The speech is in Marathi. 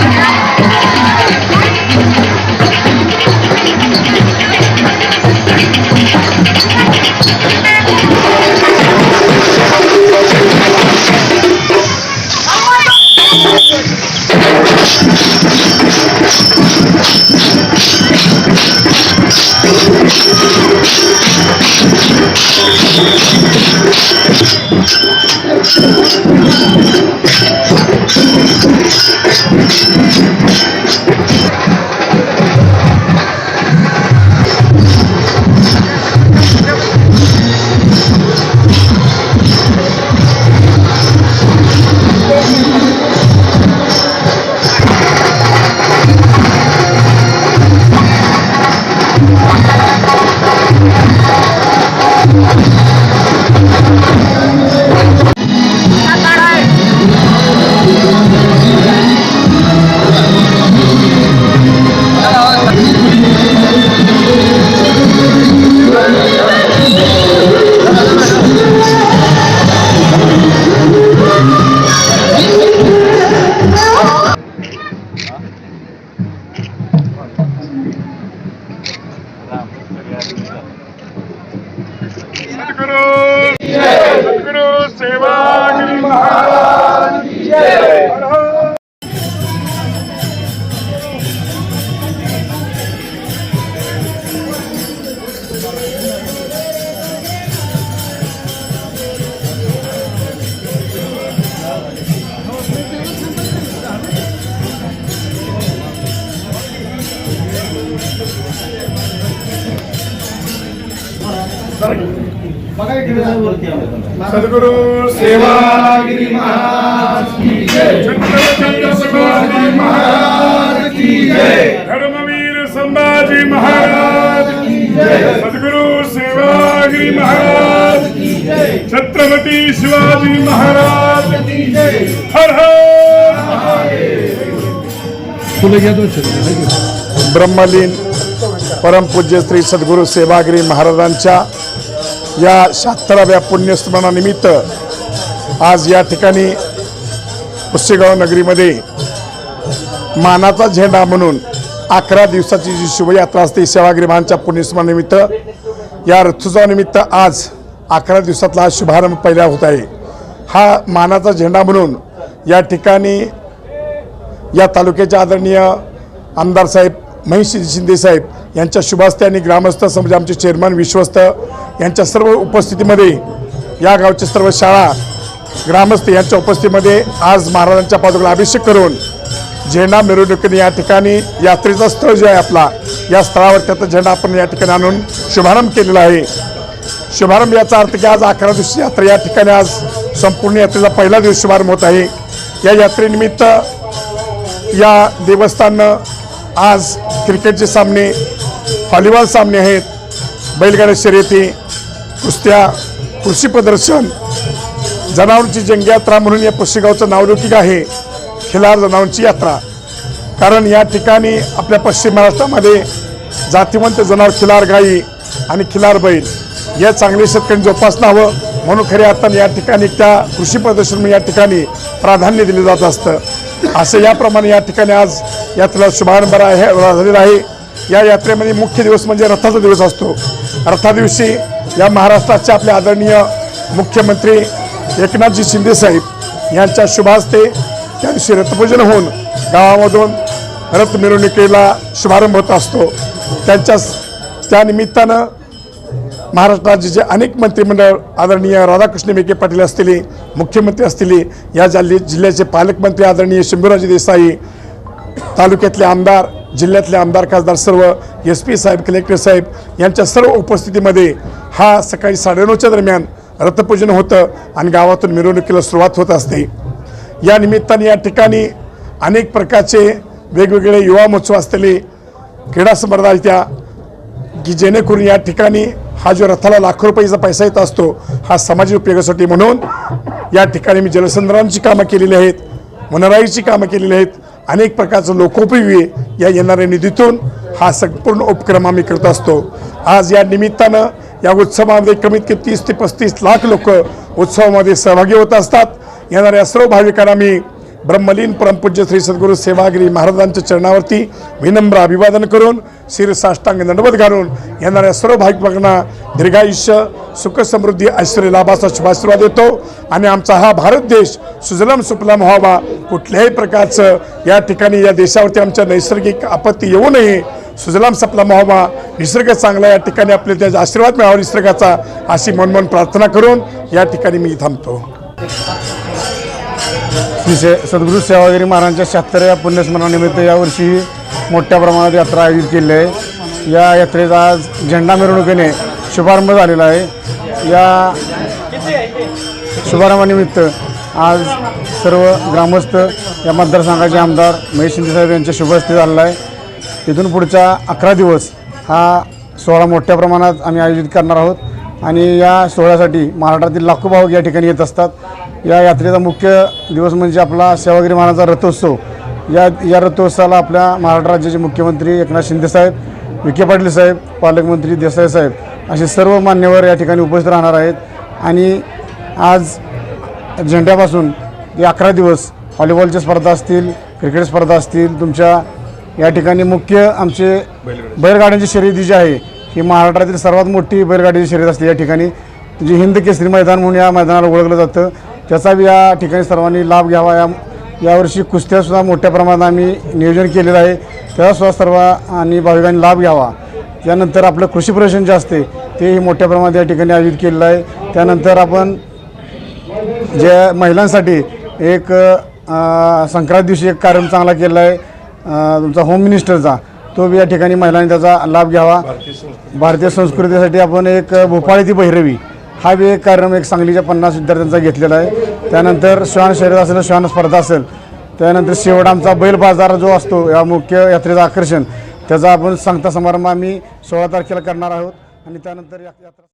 Thank you. सद्गुरु सद्गुरु सेवागिरी महाराज की जय। छत्रपती शिवाजी महाराज की जय। धर्मवीर संभाजी महाराज की जय। सद्गुरु सेवागिरी महाराज की जय। छत्रपती शिवाजी महाराज की जय। हर हर। ब्रह्मलीन परमपूज्य श्री सद्गुरू सेवागिरी महाराजांच्या या शहात्तराव्या पुण्यस्मरणानिमित्त आज या ठिकाणी पुस्सेगाव नगरीमध्ये मानाचा झेंडा म्हणून अकरा दिवसाची जी शुभयात्रा असते सेवागिरी महाराजांच्या पुण्यस्मरणानिमित्त या रथोत्सवानिमित्त आज अकरा दिवसातला हा शुभारंभ पहिला होत आहे. हा मानाचा झेंडा म्हणून या ठिकाणी या तालुक्याचे आदरणीय आमदार साहेब महेश शिंदे साहेब यांच्या शुभास्ते आणि ग्रामस्थ समजा आमचे चेअरमन विश्वस्त यांच्या सर्व उपस्थितीमध्ये या गावचे सर्व शाळा ग्रामस्थ यांच्या उपस्थितीमध्ये आज महाराजांच्या पादुकाला अभिषेक करून झेंडा मिरवणुकीने या ठिकाणी यात्रेचा स्थळ जे आहे आपला या स्थळावर त्याचा झेंडा आपण या ठिकाणी आणून शुभारंभ केलेला आहे. शुभारंभ याचा अर्थ की आज अकरा दिवशी यात्रा या ठिकाणी आज संपूर्ण यात्रेचा पहिला दिवस शुभारंभ होत आहे. या यात्रेनिमित्त या देवस्थाननं आज क्रिकेटचे सामने हॉलीबॉल सामने आहेत. बैलगाड्या शर्यती कुस्त्या कृषी प्रदर्शन जनावरांची जंगयात्रा म्हणून या पुस्तेगावचं नावलौकिक आहे. खिलार जनावरांची यात्रा. कारण या ठिकाणी आपल्या पश्चिम महाराष्ट्रामध्ये जातीवंत जनावर खिलार गाई आणि खिलार बैल या चांगले शेतकरी जोपासना हवं. म्हणून खऱ्या अर्थानं या ठिकाणी त्या कृषी प्रदर्शन या ठिकाणी प्राधान्य दिले जात असतं. असं याप्रमाणे या ठिकाणी आज यात्रेला शुभारंभ आहे झालेला आहे. या यात्रेमध्ये मुख्य दिवस म्हणजे रथाचा दिवस असतो. रथा दिवशी या महाराष्ट्राचे आपले आदरणीय मुख्यमंत्री एकनाथजी शिंदेसाहेब यांच्या शुभास्ते त्या दिवशी रथपूजन होऊन गावामधून रथ मिरवणुकीला शुभारंभ होत असतो. त्यांच्या त्यानिमित्तानं महाराष्ट्राचे महाराष्ट्र राज्याचे अनेक मंत्रिमंडळ आदरणीय राधाकृष्ण विखे पाटील असतील मुख्यमंत्री असतील या जाल्ली जिल्ह्याचे पालकमंत्री आदरणीय शंभूराजे देसाई तालुक्यातले आमदार जिल्ह्यातले आमदार खासदार सर्व एस पी साहेब कलेक्टर साहेब यांच्या सर्व उपस्थितीमध्ये हा सकाळी साडेनऊच्या दरम्यान रथपूजन होतं आणि गावातून मिरवणुकीला सुरुवात होत असते. या निमित्ताने या ठिकाणी अनेक प्रकारचे वेगवेगळे युवा महोत्सव असलेले क्रीडा स्पर्धा त्या की जेणेकरून या ठिकाणी हा जो रथाला लाखो रुपयाचा पैसा येत असतो हा समाज उपयोगासाठी म्हणून या ठिकाणी मी जलसंधारणाची कामं केलेली आहेत मनराईची कामं केलेली आहेत अनेक प्रकारचं लोकोपयोगी या येणाऱ्या निधीतून. हा संपूर्ण उपक्रम आम्ही करत असतो. आज या निमित्तानं या उत्सवामध्ये कमीत कमी तीस ते पस्तीस लाख लोक उत्सवामध्ये सहभागी होत असतात. येणाऱ्या सर्व भाविकांना मी ब्रह्मलीन परमपूज्य श्री सद्गुरू सेवागिरी महाराजांच्या चरणावरती विनम्र अभिवादन करून शिर साष्टांग दंडवत घालून येणाऱ्या सर्व भाविकांना दीर्घायुष्य सुखसमृद्धी ऐश्वर्य लाभाचा शुभाशीर्वाद देतो. आणि आमचा हा भारत देश सुजलम सुफलाम व्हावा. कुठल्याही प्रकारचं या ठिकाणी या देशावरती आमच्या नैसर्गिक आपत्ती येऊ नये. सुजलाम सपलाम व्हावा. निसर्ग चांगला या ठिकाणी आपले त्याचा आशीर्वाद मिळावा निसर्गाचा अशी मनमन प्रार्थना करून या ठिकाणी मी थांबतो. श्री सद्गुरू सेवागिरी महाराजांच्या शहात्तराव्या पुण्यस्मरणानिमित्त यावर्षी मोठ्या प्रमाणात यात्रा आयोजित केली आहे. या यात्रेचा आज झेंडा मिरवणुकीने शुभारंभ झालेला आहे. या शुभारंभानिमित्त आज सर्व ग्रामस्थ या मतदारसंघाचे आमदार महेश शिंदेसाहेब यांच्या शुभहस्ते झालेला आहे. तिथून पुढच्या अकरा दिवस हा सोहळा मोठ्या प्रमाणात आम्ही आयोजित करणार आहोत. आणि या सोहळ्यासाठी महाराष्ट्रातील लाखो भावक या ठिकाणी येत असतात. या यात्रेचा मुख्य दिवस म्हणजे आपला सेवागिरी महाराजांचा रथोत्सव. या या रथोत्सवाला आपल्या महाराष्ट्र राज्याचे मुख्यमंत्री एकनाथ शिंदेसाहेब विखे पाटील साहेब पालकमंत्री देसाई साहेब असे सर्व मान्यवर या ठिकाणी उपस्थित राहणार आहेत. आणि आज झेंड्यापासून ते अकरा दिवस व्हॉलीबॉलच्या स्पर्धा असतील क्रिकेट स्पर्धा असतील तुमच्या या ठिकाणी मुख्य आमचे बैलगाड्यांची शर्यती जी आहे ही महाराष्ट्रातील सर्वात मोठी बैलगाडीची शर्यत असते या ठिकाणी. जी हिंद केसरी मैदान म्हणून या मैदानाला ओळखलं जातं. त्याचा बी या ठिकाणी सर्वांनी लाभ घ्यावा. या यावर्षी कुस्त्यासुद्धा मोठ्या प्रमाणात आम्ही नियोजन केलेलं आहे. त्यासुद्धा सर्व आणि भाविकांनी लाभ घ्यावा. त्यानंतर आपलं कृषी प्रदर्शन जे असते तेही मोठ्या प्रमाणात या ठिकाणी आयोजित केलेलं आहे. त्यानंतर आपण जे महिलांसाठी एक संक्रांत दिवशी एक कार्यक्रम चांगला केला आहे. तुमचा होम मिनिस्टरचा तो बी या ठिकाणी महिलांनी त्याचा लाभ घ्यावा. भारतीय संस्कृतीसाठी आपण एक भोपाळी ती भैरवी हा बी कार्यक्रम एक सांगलीच्या पन्नास विद्यार्थ्यांचा घेतलेला आहे. त्यानंतर श्वान शर्यत असेल श्वान स्पर्धा असेल. त्यानंतर शेवट आमचा बैल बाजार जो असतो या मुख्य यात्रेचं आकर्षण. त्याचा आपण सांगता समारंभ आम्ही सोळा तारखेला करणार आहोत. आणि त्यानंतर या- यात्रा